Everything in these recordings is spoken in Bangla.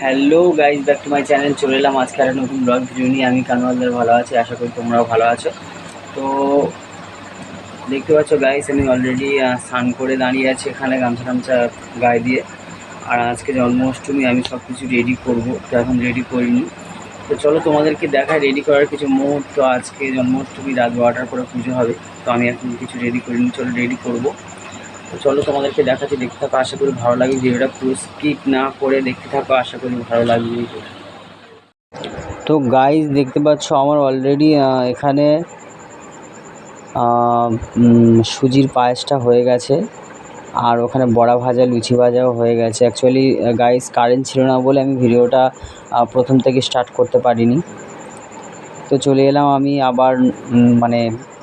Hello guys back to my channel চলে এলাম। আজকে একটা নতুন ব্লগ ভিডিও নিয়ে। আমি কানওয়ালদার ভালো আছি, আশা করি তোমরাও ভালো আছো। তো দেখতে পাচ্ছ গাইস আমি অলরেডি স্নান করে দাঁড়িয়ে আছি এখানে গামছা টামছা গায়ে দিয়ে। আর আজকে জন্মাষ্টমী, আমি সব কিছু রেডি করব। তো এখন রেডি করিনি। তো চলো তোমাদেরকে দেখায় রেডি করার কিছু মুহূর্ত। আজকে জন্মাষ্টমী রাত বারোটার পরে পুজো হবে। তো আমি এখন কিছু রেডি করিনি, চলো রেডি করব। তো চলো তোমাদেরকে দেখাচ্ছি, দেখতে থাকো, আশা করি ভালো লাগবে। ভিডিওটা পুরো স্কিপ না করে দেখতে থাকো, আশা করি ভালো লাগবে। তো গাইজ দেখতে পাচ্ছ আমার অলরেডি এখানে সুজির পায়েসটা হয়ে গেছে। আর ওখানে বড়া ভাজা, লুচি ভাজাও হয়ে গেছে। অ্যাকচুয়ালি গাইজ কারেন্ট ছিল না বলে আমি ভিডিওটা প্রথম থেকে স্টার্ট করতে পারিনি। তো চলে এলাম আমি আবার মানে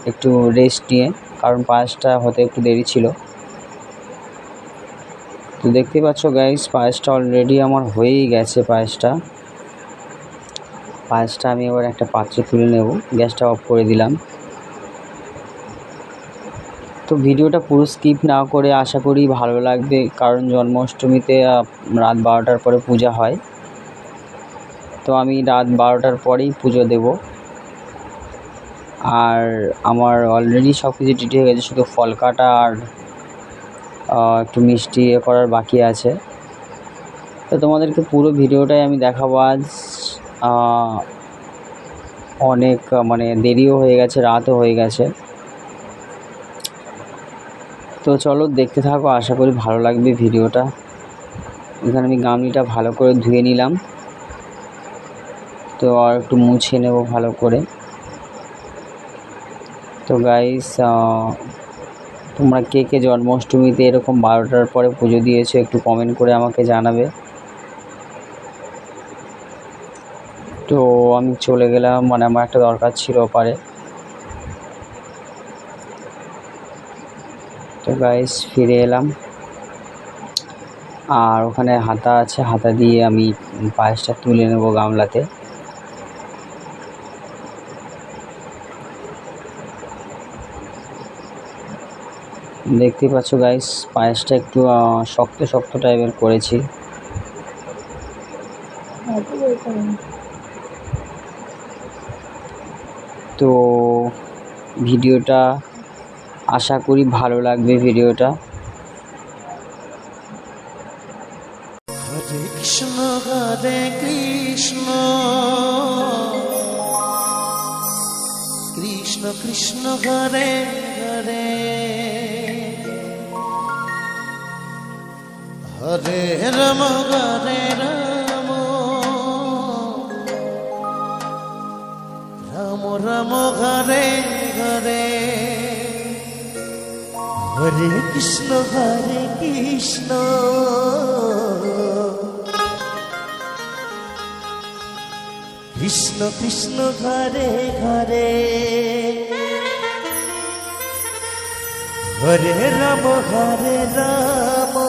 একটু রেস্ট নিয়ে, কারণ পায়েসটা হতে একটু দেরি ছিল। তো দেখতে পাচ্ছ গাইস পায়েসটা অলরেডি আমার হয়েই গেছে পায়েসটা। পায়েসটা আমি এবার একটা পাত্রে তুলে নেব, গ্যাসটা অফ করে দিলাম। তো ভিডিওটা পুরো স্কিপ না করে আশা করি ভালো লাগবে, কারণ জন্মাষ্টমীতে রাত বারোটার পরে পূজা হয়। তো আমি রাত বারোটার পরেই পুজো দেব। আর আমার অলরেডি সব কিছু রেডি হয়ে গেছে, শুধু ফল কাটা আর একটু মিষ্টি এ করার বাকি আছে। তো তোমাদেরকে পুরো ভিডিওটাই আমি দেখাবো আজ। অনেক মানে দেরিও হয়ে গেছে, রাতও হয়ে গেছে। তো চলো দেখতে থাকো, আশা করি ভালো লাগবে ভিডিওটা। এখানে আমি গামলিটা ভালো করে ধুয়ে নিলাম। তো আর একটু মুছে নেব ভালো করে। তো গাইস তোমরা কে কে জন্মাষ্টমীতে এরকম বারোটার পরে পুজো দিয়েছ একটু কমেন্ট করে আমাকে জানাবে। তো আমি চলে গেলাম মানে আমার একটা দরকার ছিল ওপারে। তো গাইস ফিরে এলাম। আর ওখানে হাতা আছে, হাতা দিয়ে আমি পায়েসটা তুলে নেব গামলাতে। দেখতে পাচ্ছ গাইস পায়েসটা একটু শক্ত শক্ত টাইপের করেছি। তো ভিডিওটা আশা করি ভালো লাগবে ভিডিওটা। কৃষ্ণ, হরে কৃষ্ণ। কৃষ্ণ কৃষ্ণ, হরে হরে রাম হরে রাম। রাম রাম হরে হরে হরে কৃষ্ণ হরে কৃষ্ণ। কৃষ্ণ কৃষ্ণ, ঘরে ঘরে। হরে রাম হরে রাম।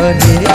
भजे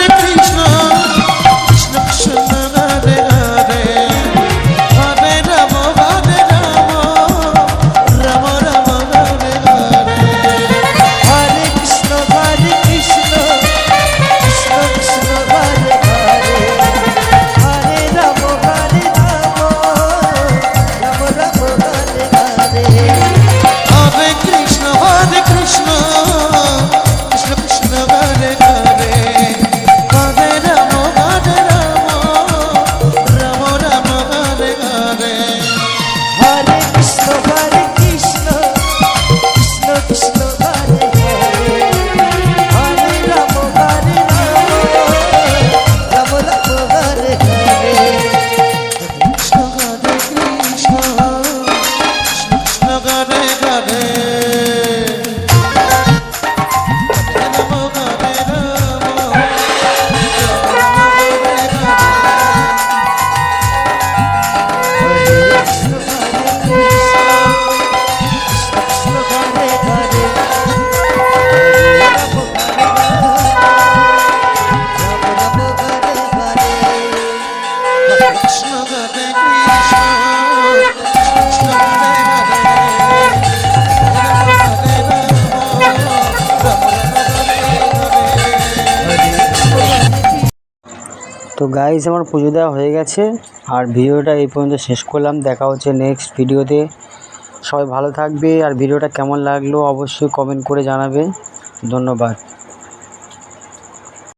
Everything's তো গাইজ আমার পুজো দেওয়া হয়ে গেছে। আর ভিডিওটা এই পর্যন্ত শেষ করলাম। দেখা হচ্ছে নেক্সট ভিডিওতে সবাই ভালো থাকবে। আর ভিডিওটা কেমন লাগল অবশ্যই কমেন্ট করে জানাবে। ধন্যবাদ।